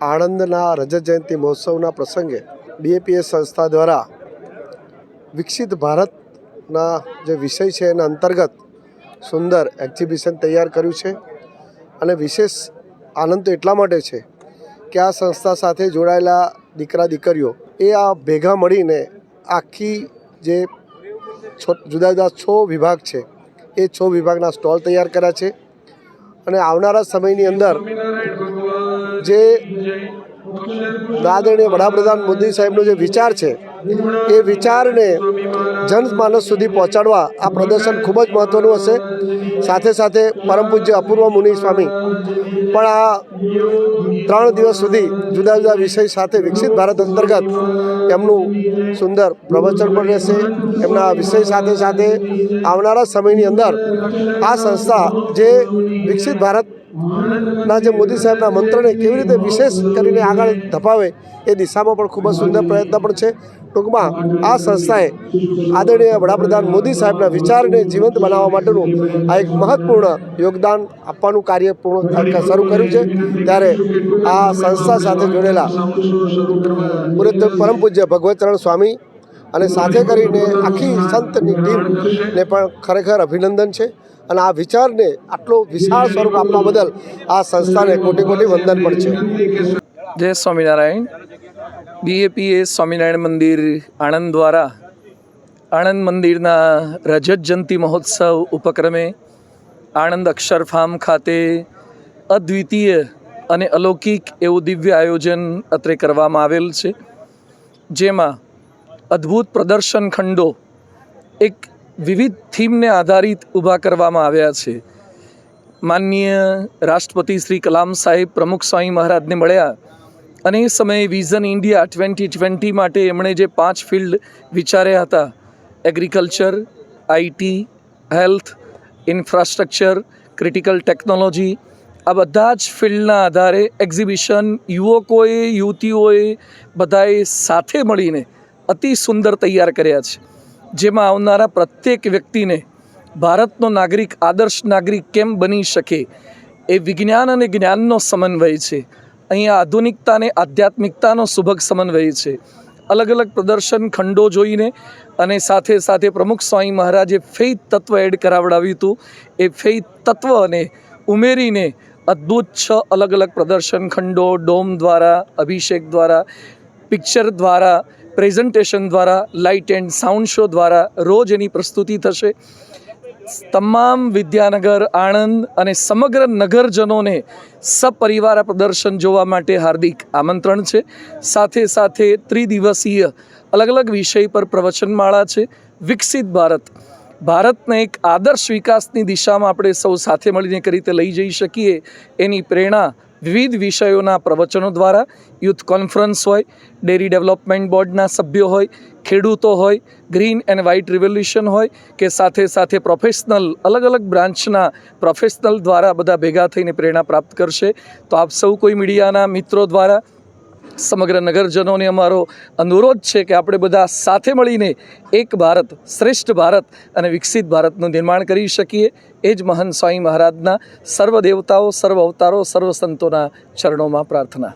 આણંદના રજત જયંતિ મહોત્સવના પ્રસંગે બીએપીએસ સંસ્થા દ્વારા વિકસિત ભારતના જે વિષય છે એના અંતર્ગત સુંદર એક્ઝિબિશન તૈયાર કર્યું છે અને વિશેષ આનંદ તો એટલા માટે છે કે આ સંસ્થા સાથે જોડાયેલા દીકરા દીકરીઓ એ આ ભેગા મળીને આખી જે જુદા જુદા છ વિભાગ છે એ છ વિભાગના સ્ટોલ તૈયાર કર્યા છે અને આવનારા સમયની અંદર જે આદરણીય વડાપ્રધાન મોદી સાહેબનો જે વિચાર છે, એ વિચારને જનમાનસ સુધી પહોંચાડવા આ પ્રદર્શન ખૂબ જ મહત્ત્વનું હશે. સાથે સાથે પરમ પૂજ્ય અપૂર્વ મુનિ સ્વામી પણ આ ત્રણ દિવસ સુધી જુદા જુદા વિષય સાથે વિકસિત ભારત અંતર્ગત એમનું સુંદર પ્રવચન પણ રહેશે. એમના વિષય સાથે સાથે આવનારા સમયની અંદર આ સંસ્થા જે વિકસિત ભારત ના, જે મોદી સાહેબના મંત્રને કેવી રીતે વિશેષ કરીને આગળ ધપાવે એ દિશામાં પણ ખૂબ જ સુંદર પ્રયત્ન પણ છે. ટૂંકમાં આ સંસ્થાએ આદરણીય વડાપ્રધાન મોદી સાહેબના વિચારને જીવંત બનાવવા માટેનું આ એક મહત્વપૂર્ણ યોગદાન આપવાનું કાર્ય પૂર્ણ શરૂ કર્યું છે. ત્યારે આ સંસ્થા સાથે જોડેલા પૂરે પરમ પૂજ્ય ભગવતચરણ સ્વામી અને સાથે કરીને આખી સંતની ટીમને પણ ખરેખર અભિનંદન છે. અને આ વિચારને આટલો વિશાળ સ્વરૂપ આપવા બદલ આ સંસ્થાને કોટી કોટી વંદન પણ છે. જય સ્વામિનારાયણ. બીએપીએ સ્વામિનારાયણ મંદિર આણંદ દ્વારા આણંદ મંદિરના રજત જયંતિ મહોત્સવ ઉપક્રમે આણંદ અક્ષર ફાર્મ ખાતે અદ્વિતીય અને અલૌકિક એવું દિવ્ય આયોજન અત્રે કરવામાં આવેલ છે. જેમાં અદ્ભુત પ્રદર્શન ખંડો, એક વિવિધ થીમને આધારિત ઊભા કરવામાં આવ્યા છે. માનનીય રાષ્ટ્રપતિ શ્રી કલામ સાહેબ પ્રમુખ સ્વામી મહારાજને મળ્યા અને એ સમયે વિઝન ઇન્ડિયા ટ્વેન્ટી ટ્વેન્ટી માટે એમણે જે પાંચ ફિલ્ડ વિચાર્યા હતા agriculture IT health infrastructure critical technology આ બધા જ ફિલ્ડના આધારે એક્ઝિબિશન યુવકોએ, યુવતીઓએ બધાએ સાથે મળીને અતિ સુંદર તૈયાર કર્યા છે. જેમાં આવનારા પ્રત્યેક વ્યક્તિને ભારતનો નાગરિક, આદર્શ નાગરિક કેમ બની શકે એ વિજ્ઞાન અને જ્ઞાનનો સમન્વય છે. અહીંયા આધુનિકતા અને આધ્યાત્મિકતાનો સુભગ સમન્વય છે. અલગ અલગ પ્રદર્શન, ખંડો જોઈને અને સાથે સાથે પ્રમુખ સ્વામી મહારાજે ફેઇથ તત્વ એડ કરાવડાવ્યું હતું. એ ફેઇથ તત્વને ઉમેરીને અદ્ભુત છ અલગ અલગ પ્રદર્શન, ખંડો, ડોમ દ્વારા, અભિષેક દ્વારા, પિક્ચર દ્વારા પ્રેઝન્ટેશન દ્વારા લાઇટ એન્ડ સાઉન્ડ શો દ્વારા રોજ એની પ્રસ્તુતિ થશે. તમામ વિદ્યાનગર, આણંદ અને સમગ્ર નગરજનોને સપરિવાર પ્રદર્શન જોવા માટે હાર્દિક આમંત્રણ છે. સાથે સાથે ત્રિદિવસીય અલગ અલગ વિષય પર પ્રવચનમાળા છે. વિકસિત ભારત. ભારતને એક આદર્શ વિકાસની દિશામાં આપણે સૌ સાથે મળીને કઈ રીતે લઈ જઈ શકીએ એની પ્રેરણા વિવિધ વિષયોના પ્રવચનો દ્વારા યુથ કોન્ફરન્સ હોય, ડેરી ડેવલપમેન્ટ બોર્ડના સભ્યો હોય, ખેડૂતો હોય, ગ્રીન એન્ડ વ્હાઇટ રિવોલ્યુશન હોય કે સાથે સાથે પ્રોફેશનલ, અલગ અલગ બ્રાન્ચના પ્રોફેશનલ દ્વારા બધા ભેગા થઈને પ્રેરણા પ્રાપ્ત કરશે. તો આપ સૌ કોઈ મીડિયાના મિત્રો દ્વારા સમગ્ર નગરજનોને અમારો અનુરોધ છે કે આપણે બધા સાથે મળીને એક ભારત શ્રેષ્ઠ ભારત અને વિકસિત ભારતનું નિર્માણ કરી શકીએ. એ જ મહાન સ્વામી મહારાજના સર્વ દેવતાઓ, સર્વ અવતારો, સર્વ સંતોના ચરણોમાં પ્રાર્થના.